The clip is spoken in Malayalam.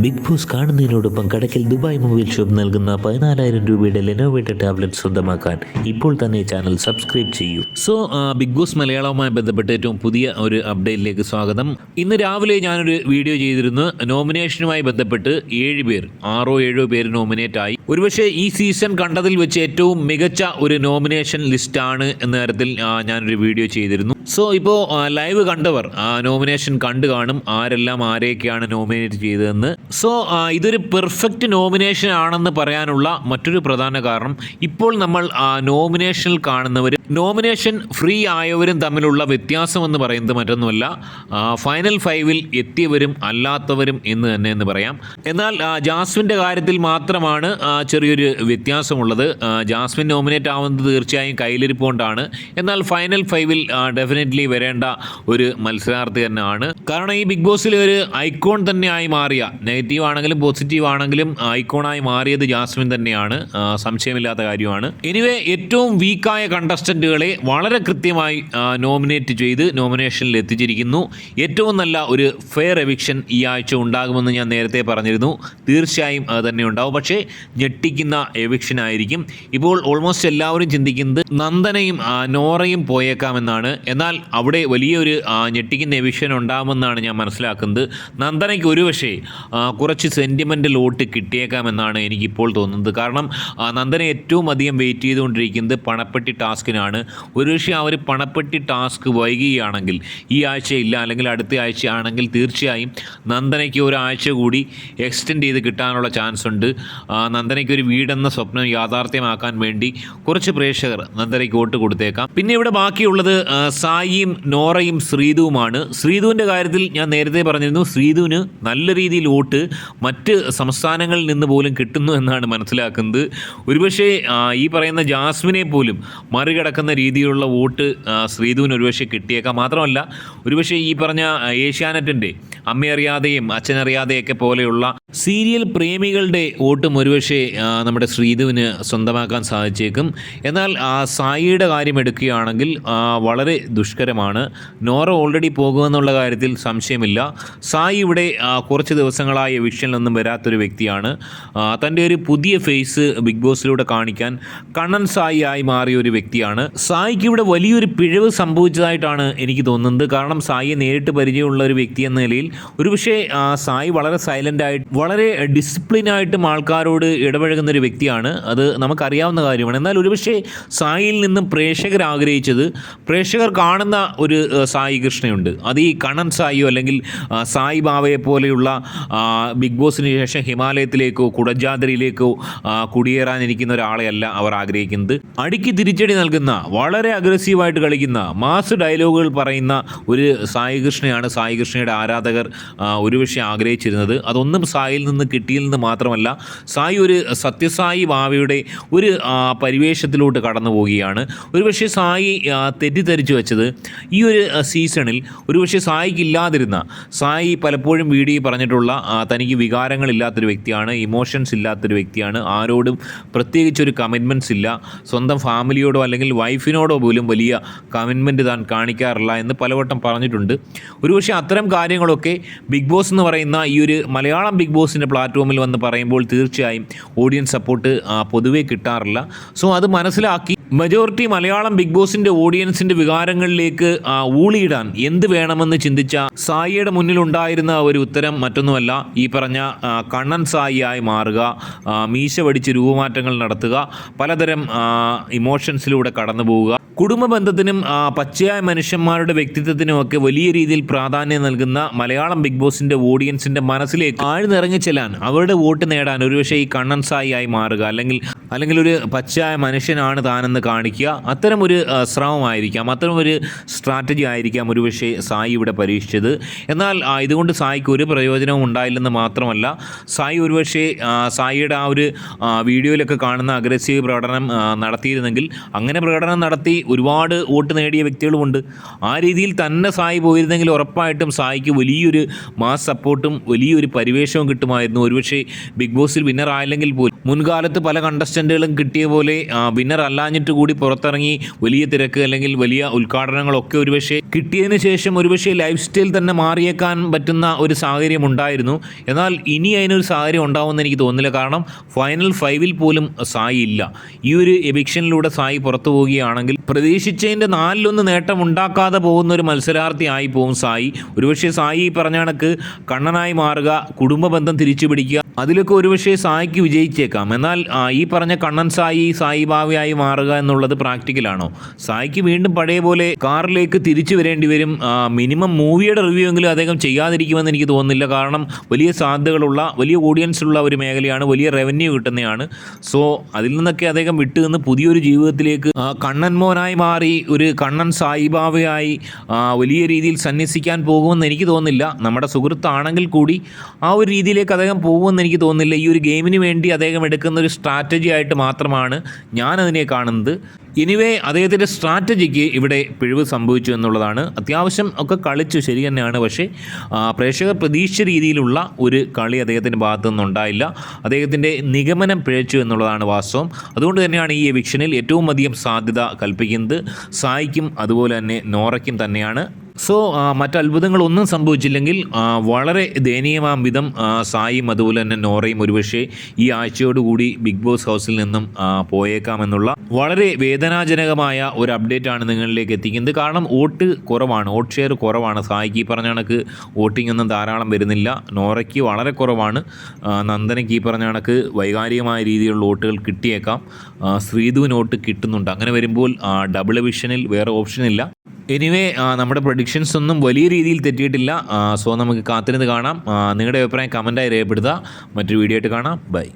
ബിഗ് ബോസ് കാണുന്നതിനോടൊപ്പം കടക്കിൽ ദുബായ് മൊബൈൽ ഷോപ്പ് നൽകുന്ന പതിനാലായിരം രൂപയുടെ ലെനോവേറ്റ ടാബ്ലറ്റ് സ്വന്തമാക്കാൻ ഇപ്പോൾ തന്നെ ചാനൽ സബ്സ്ക്രൈബ് ചെയ്യൂ. സോ ബിഗ് ബോസ് മലയാളവുമായി ബന്ധപ്പെട്ട് ഏറ്റവും പുതിയ ഒരു അപ്ഡേറ്റിലേക്ക് സ്വാഗതം. ഇന്ന് രാവിലെ ഞാനൊരു വീഡിയോ ചെയ്തിരുന്നു. നോമിനേഷനുമായി ബന്ധപ്പെട്ട് ഏഴ് പേർ ആറോ ഏഴോ പേര് നോമിനേറ്റ് ആയി. ഒരുപക്ഷെ ഈ സീസൺ കണ്ടതിൽ വെച്ച് ഏറ്റവും മികച്ച ഒരു നോമിനേഷൻ ലിസ്റ്റാണ് എന്ന തരത്തിൽ ഞാനൊരു വീഡിയോ ചെയ്തിരുന്നു. സോ ഇപ്പോൾ ലൈവ് കണ്ടവർ ആ നോമിനേഷൻ കണ്ടു കാണും ആരെല്ലാം ആരെയൊക്കെയാണ് നോമിനേറ്റ് ചെയ്തതെന്ന്. സോ ഇതൊരു പെർഫെക്റ്റ് നോമിനേഷൻ ആണെന്ന് പറയാനുള്ള മറ്റൊരു പ്രധാന കാരണം ഇപ്പോൾ നമ്മൾ നോമിനേഷനിൽ കാണുന്നവർ നോമിനേഷൻ ഫ്രീ ആയവരും തമ്മിലുള്ള വ്യത്യാസം എന്ന് പറയുന്നത് മറ്റൊന്നുമല്ല. ഫൈനൽ ഫൈവിൽ എത്തിയവരും അല്ലാത്തവരും എന്ന് തന്നെ എന്ന് പറയാം. എന്നാൽ ജാസ്മിന്റെ കാര്യത്തിൽ മാത്രമാണ് ചെറിയൊരു വ്യത്യാസമുള്ളത്. ജാസ്മിൻ നോമിനേറ്റ് ആവുന്നത് തീർച്ചയായും കയ്യിലിരിപ്പ് കൊണ്ടാണ് എന്നാൽ ഫൈനൽ ഫൈവിൽ ഡെഫിനറ്റ്ലി വരേണ്ട ഒരു മത്സരാർത്ഥി തന്നെയാണ്. കാരണം ഈ ബിഗ് ബോസിൽ ഒരു ഐക്കോൺ തന്നെയായി മാറിയ നെഗറ്റീവ് ആണെങ്കിലും പോസിറ്റീവ് ആണെങ്കിലും ഐക്കോണായി മാറിയത് ജാസ്മിൻ തന്നെയാണ്. സംശയമില്ലാത്ത കാര്യമാണ്. എനിവേ ഏറ്റവും വീക്കായ കണ്ടസ്റ്റന്റുകളെ വളരെ കൃത്യമായി നോമിനേറ്റ് ചെയ്ത് നോമിനേഷനിൽ എത്തിച്ചിരിക്കുന്നു. ഏറ്റവും നല്ല ഒരു ഫെയർ എവിക്ഷൻ ഈ ആഴ്ച ഉണ്ടാകുമെന്ന് ഞാൻ നേരത്തെ പറഞ്ഞിരുന്നു. തീർച്ചയായും അത് തന്നെ ഉണ്ടാവും. പക്ഷേ ഞെട്ടിക്കുന്ന എവിക്ഷൻ ആയിരിക്കും. ഇപ്പോൾ ഓൾമോസ്റ്റ് എല്ലാവരും ചിന്തിക്കുന്നത് നന്ദനയും നോറയും പോയേക്കാമെന്നാണ്. എന്നാൽ അവിടെ വലിയൊരു ഞെട്ടിക്കുന്ന എവിഷൻ ഉണ്ടാകുമെന്നാണ് ഞാൻ മനസ്സിലാക്കുന്നത്. നന്ദനയ്ക്ക് ഒരു പക്ഷേ കുറച്ച് സെന്റിമെന്റൽ വോട്ട് കിട്ടിയേക്കാമെന്നാണ് എനിക്കിപ്പോൾ തോന്നുന്നത്. കാരണം നന്ദന ഏറ്റവും അധികം വെയിറ്റ് ചെയ്തുകൊണ്ടിരിക്കുന്നത് പണപ്പെട്ടി ടാസ്കിനാണ്. ഒരുപക്ഷെ അവർ പണപ്പെട്ടി ടാസ്ക് വൈകുകയാണെങ്കിൽ ഈ ആഴ്ചയില്ല അല്ലെങ്കിൽ അടുത്ത ആഴ്ച ആണെങ്കിൽ തീർച്ചയായും നന്ദനയ്ക്ക് ഒരാഴ്ച കൂടി എക്സ്റ്റെൻഡ് ചെയ്ത് കിട്ടാനുള്ള ചാൻസ് ഉണ്ട്. നന്ദനയ്ക്ക് ഒരു വീടെന്ന സ്വപ്നം യാഥാർത്ഥ്യമാക്കാൻ വേണ്ടി കുറച്ച് പ്രേക്ഷകർ നന്ദനയ്ക്ക് വോട്ട് കൊടുത്തേക്കാം. പിന്നെ ഇവിടെ ബാക്കിയുള്ളത് ആ, സായിയും നോറയും ശ്രീതുവുമാണ് ശ്രീതുവിന്റെ കാര്യത്തിൽ ഞാൻ നേരത്തെ പറഞ്ഞിരുന്നു ശ്രീതുവിന് നല്ല രീതിയിൽ വോട്ട് മറ്റ് സംസ്ഥാനങ്ങളിൽ നിന്ന് പോലും കിട്ടുന്നു എന്നാണ് മനസ്സിലാക്കുന്നത്. ഒരുപക്ഷെ ഈ പറയുന്ന ജാസ്മിനെ പോലും മറികടക്കുന്ന രീതിയിലുള്ള വോട്ട് ശ്രീതുവിന് ഒരുപക്ഷെ കിട്ടിയേക്കാം. മാത്രമല്ല ഒരുപക്ഷെ ഈ പറഞ്ഞ ഏഷ്യാനെറ്റിന്റെ അമ്മയറിയാതെയും അച്ഛനറിയാതെയൊക്കെ പോലെയുള്ള സീരിയൽ പ്രേമികളുടെ വോട്ടും ഒരുപക്ഷെ നമ്മുടെ ശ്രീധുവിന് സ്വന്തമാക്കാൻ സാധിച്ചേക്കും. എന്നാൽ സായിയുടെ കാര്യം എടുക്കുകയാണെങ്കിൽ വളരെ ദുഷ്കരമാണ്. നോറ ഓൾറെഡി പോകുമെന്നുള്ള കാര്യത്തിൽ സംശയമില്ല. സായി ഇവിടെ കുറച്ച് ദിവസങ്ങളായി വിഷനിലൊന്നും വരാത്തൊരു വ്യക്തിയാണ്. തന്റെ ഒരു പുതിയ ഫേസ് ബിഗ് ബോസിലൂടെ കാണിക്കാൻ കണ്ണൻ സായി ആയി മാറിയ ഒരു വ്യക്തിയാണ്. സായിക്ക് ഇവിടെ വലിയൊരു പിഴവ് സംഭവിച്ചതായിട്ടാണ് എനിക്ക് തോന്നുന്നത്. കാരണം സായിയെ നേരിട്ട് പരിചയമുള്ള ഒരു വ്യക്തി എന്ന നിലയിൽ ഒരുപക്ഷെ പക്ഷേ സായി വളരെ സൈലന്റ് ആയിട്ട് വളരെ ഡിസിപ്ലിനായിട്ടും ആൾക്കാരോട് ഇടപഴകുന്ന ഒരു വ്യക്തിയാണ്. അത് നമുക്കറിയാവുന്ന കാര്യമാണ്. എന്നാൽ ഒരുപക്ഷെ സായിൽ നിന്നും പ്രേക്ഷകർ ആഗ്രഹിച്ചത് പ്രേക്ഷകർ കാണുന്ന ഒരു സായി കൃഷ്ണയുണ്ട്. അത് ഈ കണ്ണൻ സായിയോ അല്ലെങ്കിൽ സായി ബാവയെ പോലെയുള്ള ബിഗ് ബോസിന് ശേഷം ഹിമാലയത്തിലേക്കോ കുടജാദ്രിയിലേക്കോ കുടിയേറാനിരിക്കുന്ന ഒരാളെയല്ല അവർ ആഗ്രഹിക്കുന്നത്. അടിക്ക് തിരിച്ചടി നൽകുന്ന വളരെ അഗ്രസീവായിട്ട് കളിക്കുന്ന മാസ് ഡയലോഗുകൾ പറയുന്ന ഒരു സായി കൃഷ്ണയാണ് സായി കൃഷ്ണയുടെ ആരാധകർ. ഒരുപക്ഷെ ആഗ്രഹിച്ചിരുന്നത്. അതൊന്നും സായിൽ നിന്ന് കിട്ടിയില്ലെന്ന് മാത്രമല്ല സായി ഒരു സത്യസായി ബാവയുടെ ഒരു പരിവേഷത്തിലോട്ട് കടന്നു പോവുകയാണ് ഒരുപക്ഷെ സായി തെറ്റിദ്ധരിച്ചു വെച്ചത് ഈ ഒരു സീസണിൽ ഒരുപക്ഷെ സായിക്ക് ഇല്ലാതിരുന്ന സായി പലപ്പോഴും വീഡിയോ പറഞ്ഞിട്ടുള്ള തനിക്ക് വികാരങ്ങളില്ലാത്തൊരു വ്യക്തിയാണ് ഇമോഷൻസ് ഇല്ലാത്തൊരു വ്യക്തിയാണ് ആരോടും പ്രത്യേകിച്ചൊരു കമ്മിറ്റ്മെന്റ്സ് ഇല്ല സ്വന്തം ഫാമിലിയോടോ അല്ലെങ്കിൽ വൈഫിനോടോ പോലും വലിയ കമ്മിറ്റ്മെന്റ് താൻ കാണിക്കാറില്ല എന്ന് പലവട്ടം പറഞ്ഞിട്ടുണ്ട്. ഒരുപക്ഷെ അത്തരം കാര്യങ്ങളൊക്കെ ബിഗ് ബോസ് എന്ന് പറയുന്ന ഈ ഒരു മലയാളം ബിഗ് ബോസിന്റെ പ്ലാറ്റ്ഫോമിൽ വന്ന് പറയുമ്പോൾ തീർച്ചയായും ഓഡിയൻസ് സപ്പോർട്ട് പൊതുവേ കിട്ടാറില്ല. സോ അത് മനസ്സിലാക്കി മെജോറിറ്റി മലയാളം ബിഗ് ബോസിന്റെ ഓഡിയൻസിന്റെ വികാരങ്ങളിലേക്ക് ഊളിയിടാൻ എന്ത് വേണമെന്ന് ചിന്തിച്ച സായിയുടെ മുന്നിലുണ്ടായിരുന്ന ഒരു ഉത്തരം മറ്റൊന്നുമല്ല. ഈ പറഞ്ഞ കണ്ണൻ സായിയായി മാറുക മീശ വടിച്ച് രൂപമാറ്റങ്ങൾ നടത്തുക പലതരം ഇമോഷൻസിലൂടെ കടന്നു പോവുക. കുടുംബ ബന്ധത്തിനും പച്ചയായ മനുഷ്യന്മാരുടെ വ്യക്തിത്വത്തിനും ഒക്കെ വലിയ രീതിയിൽ പ്രാധാന്യം നൽകുന്ന മലയാളം ബിഗ് ബോസിന്റെ ഓഡിയൻസിന്റെ മനസ്സിലേക്ക് ആഴ്ന്നിറങ്ങി ചെല്ലാൻ അവരുടെ വോട്ട് നേടാൻ ഒരുപക്ഷെ ഈ കണ്ണൻ സായി ആയി മാറുക. അല്ലെങ്കിൽ അല്ലെങ്കിൽ ഒരു പച്ചയായ മനുഷ്യനാണ് താനെന്ന് കാണിക്കുക. അത്തരം ഒരു ശ്രമമായിരിക്കാം അത്തരം ഒരു സ്ട്രാറ്റജി ആയിരിക്കാം ഒരുപക്ഷെ സായി ഇവിടെ പരീക്ഷിച്ചത്. എന്നാൽ ഇതുകൊണ്ട് സായിക്ക് ഒരു പ്രയോജനവും ഉണ്ടായില്ലെന്ന് മാത്രമല്ല സായി ഒരുപക്ഷെ സായിയുടെ ആ ഒരു വീഡിയോയിലൊക്കെ കാണുന്ന അഗ്രസീവ് പ്രകടനം നടത്തിയിരുന്നെങ്കിൽ അങ്ങനെ പ്രകടനം നടത്തി ഒരുപാട് വോട്ട് നേടിയ വ്യക്തികളുമുണ്ട്. ആ രീതിയിൽ തന്നെ സായി പോയിരുന്നെങ്കിൽ ഉറപ്പായിട്ടും സായിക്ക് വലിയൊരു മാസ് സപ്പോർട്ടും വലിയൊരു പരിവേഷവും കിട്ടുമായിരുന്നു. ഒരുപക്ഷെ ബിഗ് ബോസിൽ വിന്നർ ആയില്ലെങ്കിൽ പോലും. മുൻകാലത്ത് പല കണ്ടസ്റ്റന്റുകളും കിട്ടിയ പോലെ വിന്നർ അല്ലാഞ്ഞിട്ട് കൂടി പുറത്തിറങ്ങി വലിയ തിരക്ക് അല്ലെങ്കിൽ വലിയ ഉദ്ഘാടനങ്ങളൊക്കെ ഒരുപക്ഷെ കിട്ടിയതിന് ശേഷം ഒരുപക്ഷെ ലൈഫ് സ്റ്റൈൽ തന്നെ മാറിയേക്കാൻ പറ്റുന്ന ഒരു സാഹചര്യം ഉണ്ടായിരുന്നു. എന്നാൽ ഇനി അതിനൊരു സാഹചര്യം ഉണ്ടാവുമെന്ന് എനിക്ക് തോന്നില്ല കാരണം ഫൈനൽ ഫൈവിൽ പോലും സായി ഇല്ല. ഈ ഒരു എവിക്ഷനിലൂടെ സായി പുറത്തു പോവുകയാണെങ്കിൽ പ്രതീക്ഷിച്ചതിന്റെ നാലിലൊന്ന് നേട്ടം ഉണ്ടാക്കാതെ പോകുന്ന ഒരു മത്സരാർത്ഥി ആയി പോകും സായി. ഒരുപക്ഷെ സായി പറഞ്ഞ കണക്ക് കണ്ണനായി മാറുക കുടുംബ ബന്ധം തിരിച്ചു പിടിക്കുക അതിലൊക്കെ ഒരുപക്ഷെ സായിക്ക് വിജയിച്ചേക്കാം. എന്നാൽ ഈ പറഞ്ഞ കണ്ണൻ സായി സായി ഭാവിയായി മാറുക എന്നുള്ളത് പ്രാക്ടിക്കലാണോ? സായിക്ക് വീണ്ടും പഴയ പോലെ കാറിലേക്ക് തിരിച്ചു വരേണ്ടി വരും. മിനിമം മൂവിയുടെ റിവ്യൂ എങ്കിലും അദ്ദേഹം ചെയ്യാതിരിക്കുമെന്ന് എനിക്ക് തോന്നുന്നില്ല. കാരണം വലിയ സാധ്യതകളുള്ള വലിയ ഓഡിയൻസ് ഉള്ള ഒരു മേഖലയാണ് വലിയ റവന്യൂ കിട്ടുന്നതാണ് സോ അതിൽ നിന്നൊക്കെ അദ്ദേഹം വിട്ടു നിന്ന് പുതിയൊരു ജീവിതത്തിലേക്ക് കണ്ണൻമോനായി കണ്ണൻ മോനായി മാറി ഒരു കണ്ണൻ സായിബാബയായി വലിയ രീതിയിൽ സന്യസിക്കാൻ പോകുമെന്ന് എനിക്ക് തോന്നുന്നില്ല. നമ്മുടെ സുഹൃത്താണെങ്കിൽ കൂടി ആ ഒരു രീതിയിലേക്ക് അദ്ദേഹം പോകുമെന്ന് എനിക്ക് തോന്നുന്നില്ല. ഈ ഒരു ഗെയിമിന് വേണ്ടി അദ്ദേഹം എടുക്കുന്ന ഒരു സ്ട്രാറ്റജി ആയിട്ട് മാത്രമാണ് ഞാനതിനെ കാണുന്നത്. yaşandı. എനിവേ അദ്ദേഹത്തിന്റെ സ്ട്രാറ്റജിക്ക് ഇവിടെ പിഴവ് സംഭവിച്ചു എന്നുള്ളതാണ്. അത്യാവശ്യം ഒക്കെ കളിച്ചു ശരി തന്നെയാണ്. പക്ഷേ പ്രേക്ഷകർ പ്രതീക്ഷിച്ച രീതിയിലുള്ള ഒരു കളി അദ്ദേഹത്തിന്റെ ഭാഗത്തു നിന്നുണ്ടായില്ല. അദ്ദേഹത്തിന്റെ നിഗമനം പിഴച്ചു എന്നുള്ളതാണ് വാസ്തവം. അതുകൊണ്ട് തന്നെയാണ് ഈ എവിക്ഷനിൽ ഏറ്റവും അധികം സാധ്യത കൽപ്പിക്കുന്നത്. സായിക്കും അതുപോലെ തന്നെ നോറയ്ക്കും തന്നെയാണ്. സോ മറ്റത്ഭുതങ്ങളൊന്നും സംഭവിച്ചില്ലെങ്കിൽ വളരെ ദയനീയമാം വിധം സായിയും അതുപോലെ തന്നെ നോറയും ഒരുപക്ഷെ ഈ ആഴ്ചയോടുകൂടി ബിഗ് ബോസ് ഹൗസിൽ നിന്നും പോയേക്കാമെന്നുള്ള വളരെ വേദനാജനകമായ ഒരു അപ്ഡേറ്റാണ് നിങ്ങളിലേക്ക് എത്തിക്കുന്നത്. കാരണം വോട്ട് കുറവാണ്. വോട്ട് ഷെയർ കുറവാണ്. സായിക്ക് ഈ പറഞ്ഞ കണക്ക് വോട്ടിംഗ് ഒന്നും ധാരാളം വരുന്നില്ല. നോറയ്ക്ക് വളരെ കുറവാണ്. നന്ദനയ്ക്ക് ഈ പറഞ്ഞ കണക്ക് വൈകാരികമായ രീതിയിലുള്ള വോട്ടുകൾ കിട്ടിയേക്കാം. ശ്രീധുവിന് വോട്ട് കിട്ടുന്നുണ്ട്. അങ്ങനെ വരുമ്പോൾ ഡബിൾ വിഷനിൽ വേറെ ഓപ്ഷൻ ഇല്ല. എനിവേ നമ്മുടെ പ്രൊഡിക്ഷൻസ് ഒന്നും വലിയ രീതിയിൽ തെറ്റിയിട്ടില്ല. സോ നമുക്ക് കാത്തിരുന്ന് കാണാം. നിങ്ങളുടെ അഭിപ്രായം കമന്റായി രേഖപ്പെടുത്തുക. മറ്റൊരു വീഡിയോ ആയിട്ട് കാണാം. ബൈ